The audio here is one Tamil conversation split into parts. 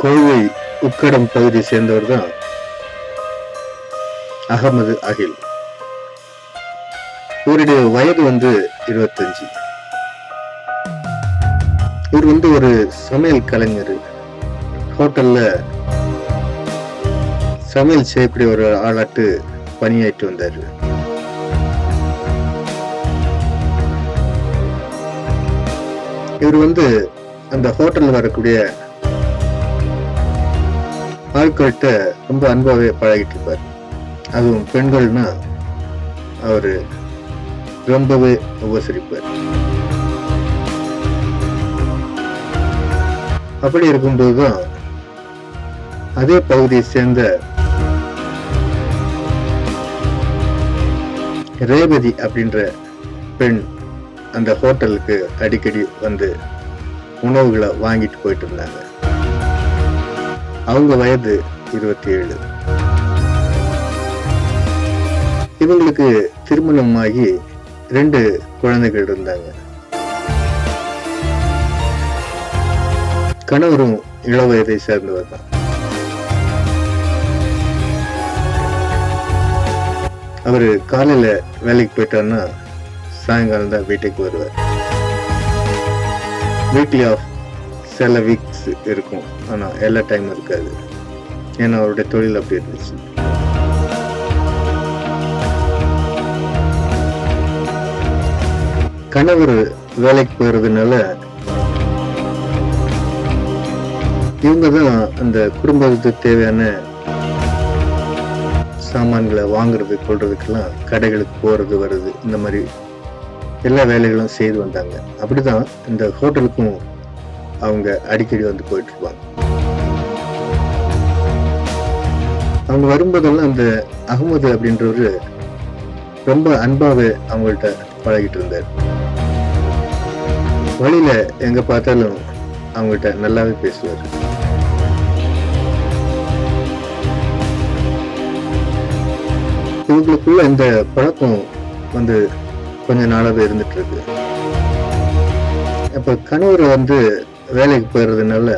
கோவை உக்கடம் பகுதியை சேர்ந்தவர் தான் அகமது அகில். இவருடைய வயது வந்து இருபத்தஞ்சு. இவர் வந்து ஒரு சமையல் கலைஞர். ஹோட்டல்ல சமையல் செய்யக்கூடிய ஒரு ஆளாட்டு பணியாற்றி வந்தார். இவர் வந்து அந்த ஹோட்டலில் வரக்கூடிய ஆட்கள்கிட்ட ரொம்ப அன்பாகவே பழகிட்டு இருப்பார். அதுவும் பெண்கள்னா அவர் ரொம்பவே உபசரிப்பார். அப்படி இருக்கும்போதுதான் அதே பகுதியை சேர்ந்த ரேவதி அப்படின்ற பெண் அந்த ஹோட்டலுக்கு அடிக்கடி வந்து உணவுகளை வாங்கிட்டு போயிட்டு இருந்தாங்க. அவங்க வயது இருபத்தி ஏழு இவங்களுக்கு திருமணமாகி ரெண்டு குழந்தைகள் இருந்தாங்க. கணவரும் இள வயதை சேர்ந்தவர் தான். அவரு காலையில வேலைக்கு போயிட்டாருன்னா சாயங்காலம் தான் வீட்டுக்கு வருவார். வீக்லி ஆஃப் சில வீக்ஸ் இருக்கும். ஆனால் எல்லா டைமும் இருக்காது. ஏன்னா அவருடைய தொழில் அப்படி இருந்துச்சு. கணவர் வேலைக்கு போறதுனால இவங்க தான் அந்த குடும்பத்துக்கு தேவையான சாமான்களை வாங்குறது கொள்றதுக்கெல்லாம் கடைகளுக்கு போகிறது வருது இந்த மாதிரி எல்லா வேலைகளும் செய்து வந்தாங்க. அப்படிதான் இந்த ஹோட்டலுக்கும் அவங்க அடிக்கடி வந்து போயிட்டு இருப்பாங்க அவங்க வரும்போதெல்லாம் அந்த அகமது அப்படின்றவரு ரொம்ப அன்பாவே அவங்கள்ட்ட பழகிட்டு இருந்தார். வழியில எங்க பார்த்தாலும் அவங்கள்ட்ட நல்லாவே பேசுவார். இவங்களுக்குள்ள இந்த பழக்கம் வந்து கொஞ்ச நாளாவே இருந்துட்டு இருக்கு. அப்ப கணவர் வந்து வேலைக்கு போயிடுறதுனால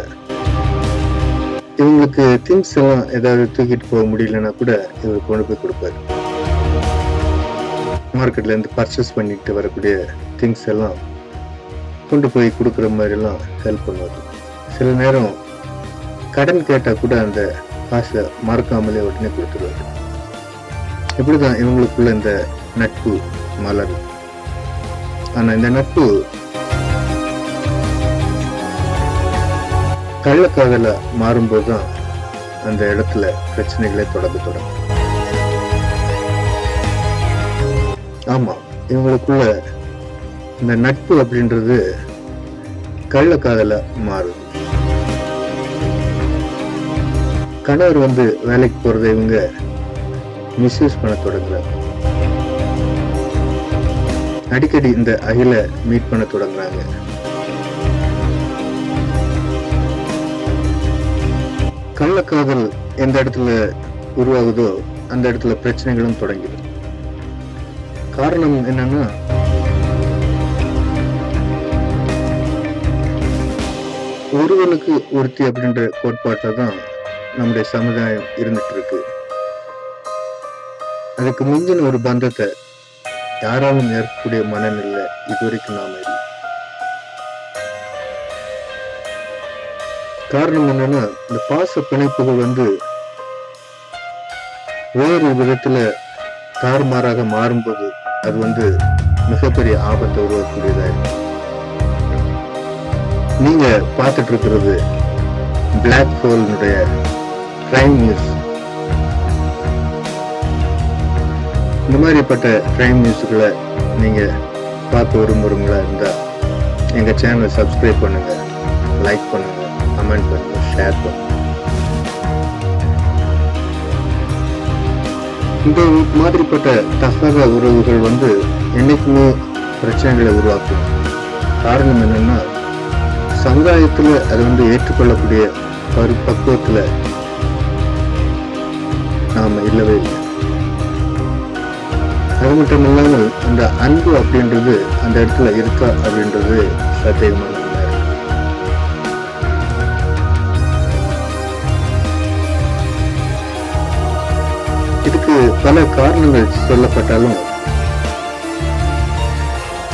இவங்களுக்கு திங்ஸ் எல்லாம் ஏதாவது தூக்கிட்டு போக முடியலன்னா கூட இவர் கொண்டு போய் கொடுப்பாரு. மார்க்கெட்ல இருந்து பர்ச்சேஸ் பண்ணிட்டு வரக்கூடிய திங்ஸ் எல்லாம் கொண்டு போய் கொடுக்குற மாதிரி எல்லாம் ஹெல்ப் பண்ணுவார். சில நேரம் கடன் கேட்டால் கூட அந்த காசை மறக்காமலே உடனே கொடுத்துருவாரு. இப்படிதான் இவங்களுக்குள்ள இந்த நட்பு மலர் ஆனால் இந்த நட்பு கள்ளக்காதல மாறும்போது தான் அந்த இடத்துல பிரச்சனைகளே தொடங்க தொடங்கும். ஆமா இவங்களுக்குள்ள இந்த நட்பு அப்படின்றது கள்ளக்காதல மாறுது. கணவர் வந்து வேலைக்கு போறதை இவங்க மிஸ்யூஸ் பண்ண தொடங்குறாங்க. அடிக்கடி இந்த அகில மீட் பண்ண தொடங்குறாங்க. கள்ளக்காதல் எந்த இடத்துல உருவாகுதோ அந்த இடத்துல பிரச்சனைகளும் தொடங்கிடும். காரணம் என்னன்னா ஒருவனுக்கு ஒருத்தி அப்படின்ற கோட்பாட்டில் தான் நம்முடைய சமுதாயம் இருந்துட்டு இருக்கு அதுக்கு முந்தின ஒரு பந்தத்தை யாராலும் ஏற்கக்கூடிய மனநிலை இதுவரைக்கும் நாம இல்லை காரணம் என்னன்னா இந்த பாச பிணைப்புகள் வந்து வேறு விதத்துல தாறுமாறாக மாறும்போது அது வந்து மிகப்பெரிய ஆபத்தை உருவாக்கக்கூடியதா இருக்கும் நீங்க பார்த்துட்டு இருக்கிறது பிளாக் ஹோல்னுடைய கிரைம் நியூஸ் இந்த மாதிரிப்பட்ட கிரைம் நியூஸ்களை நீங்க பார்க்க விரும்புறவங்களா இருந்தா எங்க சேனலை சப்ஸ்கிரைப் பண்ணுங்க லைக் பண்ணுங்க. கமெண்ட் பண்ணுங்கள் ஷேர் பண்ணுங்கள் இந்த மாதிரிப்பட்ட தசக உறவுகள் வந்து என்னைக்குமே பிரச்சனைகளை உருவாக்கும். காரணம் என்னன்னா சமுதாயத்துல அது வந்து ஏற்றுக்கொள்ளக்கூடிய ஒரு பக்குவத்துல நாம இல்லவே இல்லை. அது மட்டும் இல்லாமல் அந்த அன்பு அப்படின்றது அந்த இடத்துல இருக்கா அப்படின்றது சத்தியமான இதுக்கு பல காரணங்கள் சொல்லப்பட்டாலும்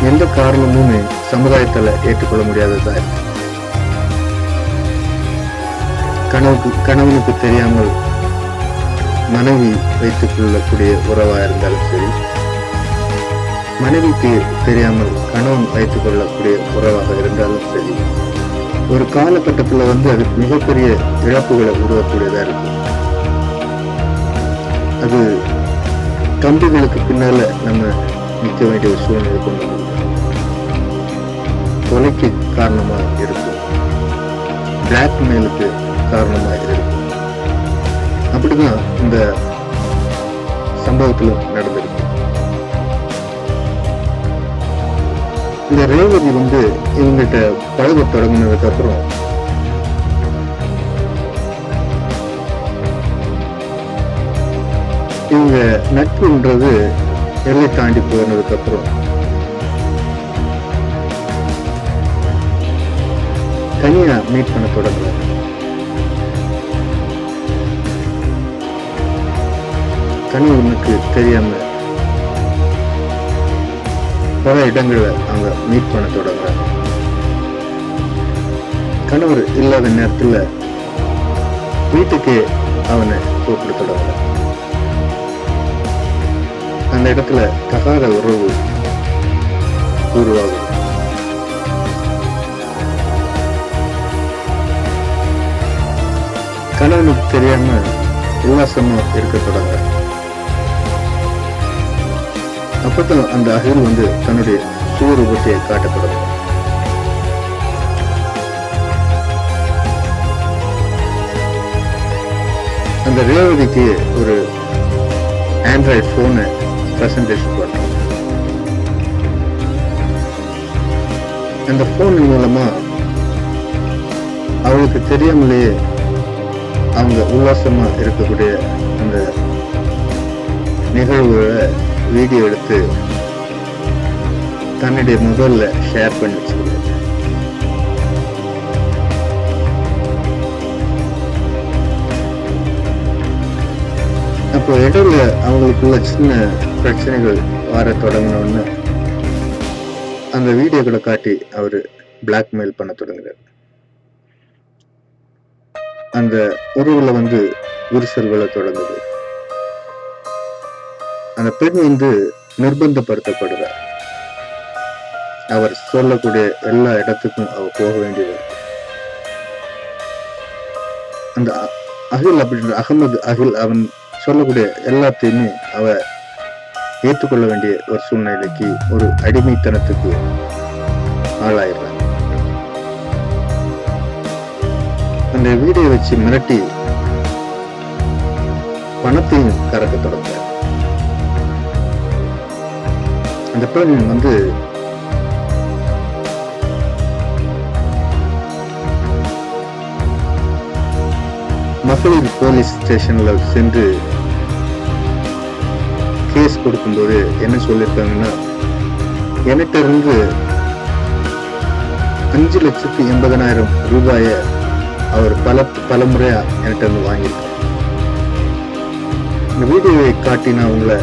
எந்த காரணமுமே சமுதாயத்தில் ஏற்றுக்கொள்ள முடியாததா இருக்கு. கணவனுக்கு தெரியாமல் மனைவி வைத்துக் கொள்ளக்கூடிய உறவா இருந்தாலும் சரி மனைவிக்கு தெரியாமல் கணவன் வைத்துக் கொள்ளக்கூடிய உறவாக இருந்தாலும் சரி ஒரு காலகட்டத்துல வந்து அது மிகப்பெரிய இழப்புகளை உருவக்கூடியதாக இருக்கும் அது கம்பிகளுக்கு பின்னால நம்ம நிற்க வேண்டிய ஒரு சூழ்நிலை கொண்டு கொலைக்கு காரணமாக இருக்கும். பிளாக்மெயிலுக்கு காரணமா இருக்கும். அப்படிதான் இந்த சம்பவத்துல நடந்திருக்கு. இந்த ரேவதி வந்து இவங்கிட்ட பழக தொடங்கினதுக்கப்புறம் இவங்க நட்புன்றது எல்லை தாண்டி போனதுக்கு அப்புறம் தனியா மீட் பண்ண தொடங்கல. கணவனுக்கு தெரியாம பல இடங்களை அவங்க மீட் பண்ண தொடங்குறாங்க. கணவர் இல்லாத நேரத்துல வீட்டுக்கு அவனை கூப்பிட தொடங்குறாங்க. அந்த இடத்துல தகாத உறவு உருவாகும். கணவனுக்கு தெரியாம உல்லாசமா இருக்க தொடங்க. அப்பதான் அந்த அகில் வந்து தன்னுடைய சுவரூபத்தை காட்டப்படும். அந்த ரேவதிக்கு ஒரு ஆண்ட்ராய்டு ஃபோனை ப்ரெசன்டேஷன் பண்ணுறோம் அந்த ஃபோன் மூலமா அவளுக்கு தெரியாமலேயே அவங்க உல்லாசமா இருக்கக்கூடிய அந்த நிகழ்வுகளை வீடியோ எடுத்து தன்னுடைய மொபைல்ல ஷேர் பண்ணி வச்சிருக்காங்க அப்போ இடையில அவங்களுக்குள்ள சின்ன பிரச்சனைகள் வர தொடங்கினோன்னு அந்த வீடியோக்களை காட்டி அவர் பிளாக்மெயில் பண்ண தொடங்குறாரு. அந்த உறவுல வந்து விரிசல் விழ தொடங்குது. அந்த பெண் வந்து நிர்பந்தப்படுத்தப்படுறார். அவர் சொல்லக்கூடிய எல்லா இடத்துக்கும் அவர் போக வேண்டியது. அந்த அகில் அப்படின்ற அகமது அகில் அவன் சொல்லக்கூடிய எல்லாத்தையுமே அவ ஏற்றுக்கொள்ள வேண்டிய ஒரு சூழ்நிலைக்கு ஒரு அடிமைத்தனத்துக்கு ஆளாயிடுறான் அந்த வீடியோ வச்சு மிரட்டி பணத்தையும் கறக்க தொடங்க அந்த பெண் வந்து மகளிர் போலீஸ் ஸ்டேஷன்ல சென்று அட்வைஸ் கொடுக்கும்போது என்ன சொல்லியிருக்காங்கன்னா என்கிட்ட இருந்து அஞ்சு லட்சத்தி எண்பதனாயிரம் ரூபாயை அவர் பல பல முறையாக என்கிட்ட வந்து வாங்கியிருக்கார். இந்த வீடியோவை காட்டி நான் உங்களை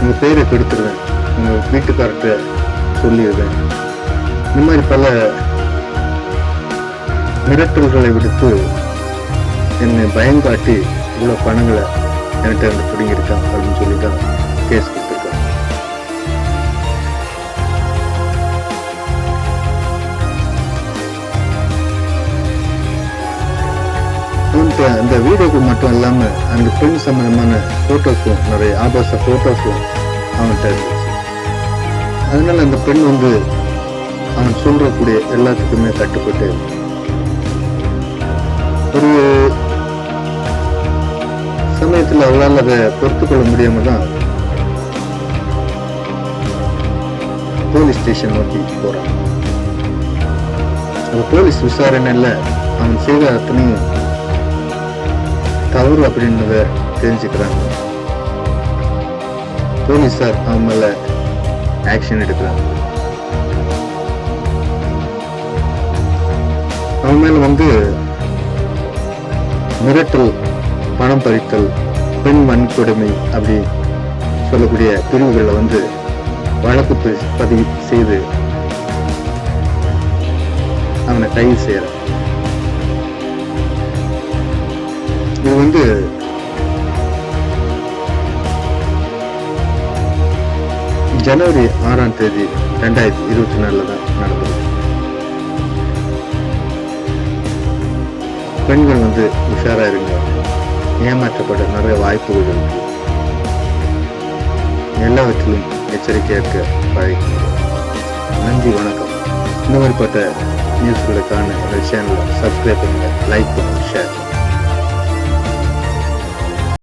உங்கள் பேரை கெடுத்துருவேன். உங்கள் வீட்டுக்கார்ட்ட சொல்லிடுவேன் இந்த மாதிரி பல மிரட்டல்களை விடுத்து என்னை பயம் காட்டி இவ்வளவு பணங்களை என்கிட்ட இருந்து பிடிங்கிருக்கான் அப்படின்னு சொல்லி தான் கேஸ் கொடுத்துருக்காங்க அந்த வீடியோக்கு மட்டும் இல்லாம அந்த பெண் சம்பந்தமான ஃபோட்டோஸும் நிறைய ஆபாச ஃபோட்டோஸும் அவன்கிட்ட இருந்துச்சு. அதனால அந்த பெண் வந்து அவன் சொல்றக்கூடிய எல்லாத்துக்குமே கட்டுப்பட்டு. ஒரு நேரத்தில் அவளால் அதை பொறுத்து கொள்ள முடியாம தான் போலீஸ் ஸ்டேஷன் நோக்கி போகிறான் அந்த போலீஸ் விசாரணையில் அவன் செய்த அத்தனையும் தவறு அப்படின்றத தெரிஞ்சுக்கிறாங்க போலீஸார் அவன் மேல ஆக்ஷன் எடுக்கிறாங்க அவன் மேல வந்து மிரட்டல் பணம் பறித்தல் பெண் வன்கொடுமை அப்படி சொல்லக்கூடிய பிரிவுகளில் வந்து வழக்கு பதிவு செய்து அவனை கைது செய்யறான் இது வந்து ஜனவரி ஆறாம் தேதி ரெண்டாயிரத்தி இருபத்தி நாலுல தான் நடந்தது. பெண்கள் வந்து உஷாரா இருங்க. ஏமாற்றப்பட நிறைய வாய்ப்புகள் இருக்கு. எல்லாவற்றிலும் எச்சரிக்கையாக பழகிக்கோங்க நன்றி வணக்கம். இந்த மாதிரிப்பட்ட நியூஸ்களுக்கான என்னோட சேனலை சப்ஸ்கிரைப் பண்ணுங்கள் லைக் பண்ணுங்கள் ஷேர் பண்ணுங்கள்